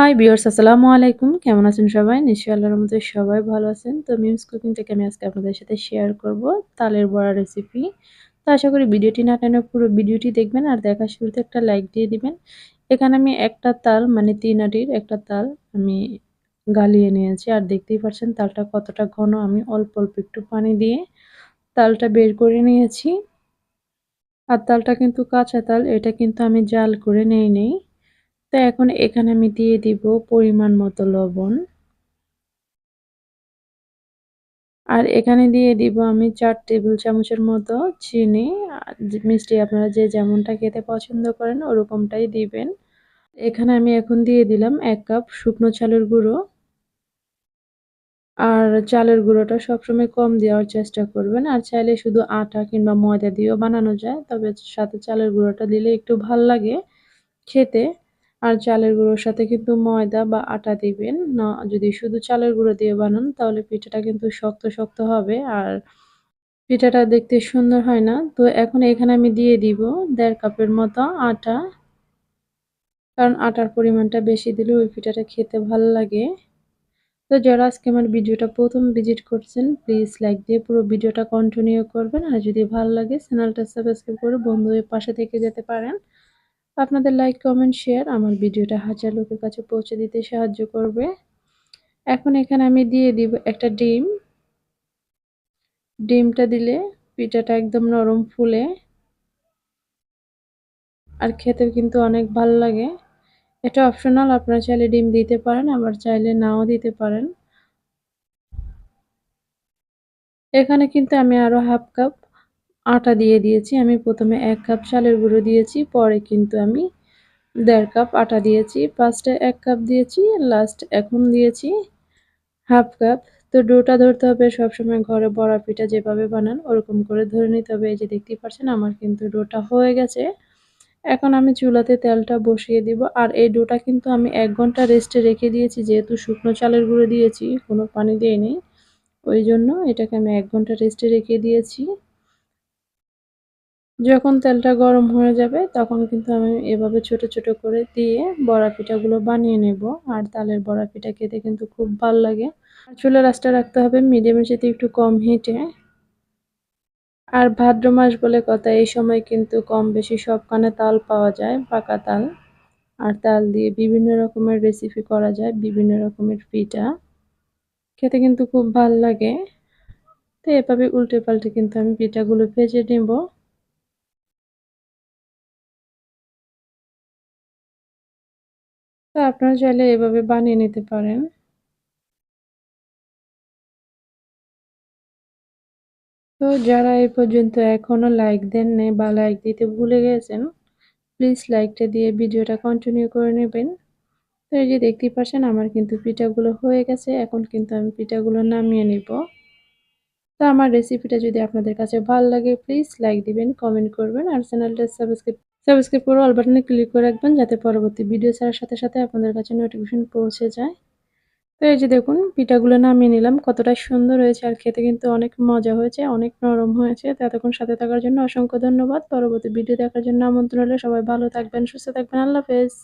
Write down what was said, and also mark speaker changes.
Speaker 1: Hi viewers আসসালামু আলাইকুম। কেমন আছেন সবাই? নিশ্চয়ই আল্লাহর রহমতে সবাই ভালো আছেন। তো মিমস কুকিং থেকে আমি আজকে আপনাদের সাথে শেয়ার করব তালের বড়া রেসিপি তো আশা করি ভিডিওটি না টেনে পুরো ভিডিওটি দেখবেন আর দেখার শুরুতে একটা লাইক দিয়ে দিবেন। এখানে আমি একটা তাল মানে তিন আটির একটা তাল আমি গালিয়ে নিয়েছি। আর দেখতেই পাচ্ছেন তালটা কতটা ঘন। আমি অল্প অল্প একটু পানি দিয়ে তালটা বের করে নিয়েছি। আর তালটা কিন্তু কাঁচা তাল। এটা কিন্তু আমি জাল করে নেই নেই। তো এখন এখানে আমি দিয়ে দিব পরিমাণ মতো লবণ। আর এখানে দিয়ে দিব আমি চার টেবিল চামচের মতো চিনি। মিষ্টি আপনারা যে যেমনটা খেতে পছন্দ করেন ওরকমটাই দিবেন। এখানে আমি এখন দিয়ে দিলাম এক কাপ শুকনো চালের গুঁড়ো। আর চালের গুঁড়োটা সবসময় কম দেওয়ার চেষ্টা করবেন। আর চাইলে শুধু আটা কিংবা ময়দা দিয়েও বানানো যায়, তবে সাথে চালের গুঁড়োটা দিলে একটু ভালো লাগে খেতে। আর চালের গুঁড়োর সাথে কিন্তু ময়দা বা আটা দিবেন। না, যদি শুধু চালের গুঁড়ো দিয়ে বানান, তাহলে পিঠাটা কিন্তু শক্ত শক্ত হবে আর পিঠাটা দেখতে সুন্দর হয় না। তো এখন এখানে আমি দিয়ে দিব দেড় কাপের মতো আটা। কারণ আটার পরিমাণটা বেশি দিলে ওই পিঠাটা খেতে ভালো লাগে। তো যারা আজকে আমার ভিডিওটা প্রথম ভিজিট করছেন, প্লিজ লাইক দিয়ে পুরো ভিডিওটা কন্টিনিউ করবেন। আর যদি ভালো লাগে, চ্যানেলটা সাবস্ক্রাইব করে বন্ধুদের পাশে থেকে যেতে পারেন। আপনাদের লাইক কমেন্ট শেয়ার আমার ভিডিওটা হাজার লোকের কাছে পৌঁছে দিতে সাহায্য করবে। এখন এখানে আমি দিয়ে দিব একটা ডিম। ডিমটা দিলে পিঠাটা একদম নরম ফুলে। আর খেতে কিন্তু অনেক ভালো লাগে। এটা অপশনাল আপনারা চাইলে ডিম দিতে পারেন, আবার চাইলে নাও দিতে পারেন। এখানে কিন্তু আমি আরও হাফ কাপ আটা দিয়ে দিয়েছি। আমি প্রথমে এক কাপ চালের গুঁড়ো দিয়েছি, পরে কিন্তু আমি দেড় কাপ আটা দিয়েছি। ফার্স্টে এক কাপ দিয়েছি লাস্ট এখন দিয়েছি হাফ কাপ। তো ডোটা ধরতে হবে সবসময় ঘরে বড়া পিঠা যেভাবে বানান ওরকম করে ধরে নিতে হবে। এই যে দেখতেই পাচ্ছেন আমার কিন্তু ডোটা হয়ে গেছে। এখন আমি চুলাতে তেলটা বসিয়ে দিব। আর এই ডোটা কিন্তু আমি এক ঘণ্টা রেস্টে রেখে দিয়েছি, যেহেতু শুকনো চালের গুঁড়ো দিয়েছি, কোনো পানি দিইনি ওই জন্য এটাকে আমি এক ঘণ্টা রেস্টে রেখে দিয়েছি। যখন তেলটা গরম হয়ে যাবে, তখন কিন্তু আমি এভাবে ছোট ছোট করে দিয়ে বড়া পিঠাগুলো বানিয়ে নেব। আর তালের বড়া পিঠা খেতে কিন্তু খুব ভালো লাগে। আর চুলে রাস্তা রাখতে হবে মিডিয়ামের সাথে একটু কম হিটে। আর ভাদ্র মাস বলে কথা, এই সময় কিন্তু কম বেশি সবখানে তাল পাওয়া যায়, পাকা তাল। আর তাল দিয়ে বিভিন্ন রকমের রেসিপি করা যায়, বিভিন্ন রকমের পিঠা। খেতে কিন্তু খুব ভালো লাগে। তো এভাবে উল্টে পাল্টে কিন্তু আমি পিঠাগুলো ভেজে নেব। তো আপনারা চাইলে এভাবে বানিয়ে নিতে পারেন। তো যারা এই পর্যন্ত এখনও লাইক দেন নাই বা লাইক দিতে ভুলে গেছেন প্লিজ লাইকটা দিয়ে ভিডিওটা কন্টিনিউ করে নেবেন। তো এই যে দেখতেই পাচ্ছেন, আমার কিন্তু পিঠাগুলো হয়ে গেছে। এখন কিন্তু আমি পিঠাগুলো নামিয়ে নিব। তো আমার রেসিপিটা যদি আপনাদের কাছে ভালো লাগে প্লিজ লাইক দিবেন কমেন্ট করবেন, আর চ্যানেলটা সাবস্ক্রাইব সাবস্ক্রাইব করে অল বাটনে ক্লিক করে রাখবেন যাতে পরবর্তী ভিডিও ছাড়ার সাথে সাথে আপনাদের কাছে নোটিফিকেশন পৌঁছে যায়। তো এই যে দেখুন, পিঠাগুলো নামিয়ে নিলাম। কতটা সুন্দর হয়েছে আর খেতে কিন্তু অনেক মজা হয়েছে, অনেক নরম হয়েছে। তো এতক্ষণ সাথে থাকার জন্য অসংখ্য ধন্যবাদ। পরবর্তী ভিডিও দেখার জন্য আমন্ত্রণ হলে সবাই ভালো থাকবেন, সুস্থ থাকবেন। আল্লাহ হাফেজ।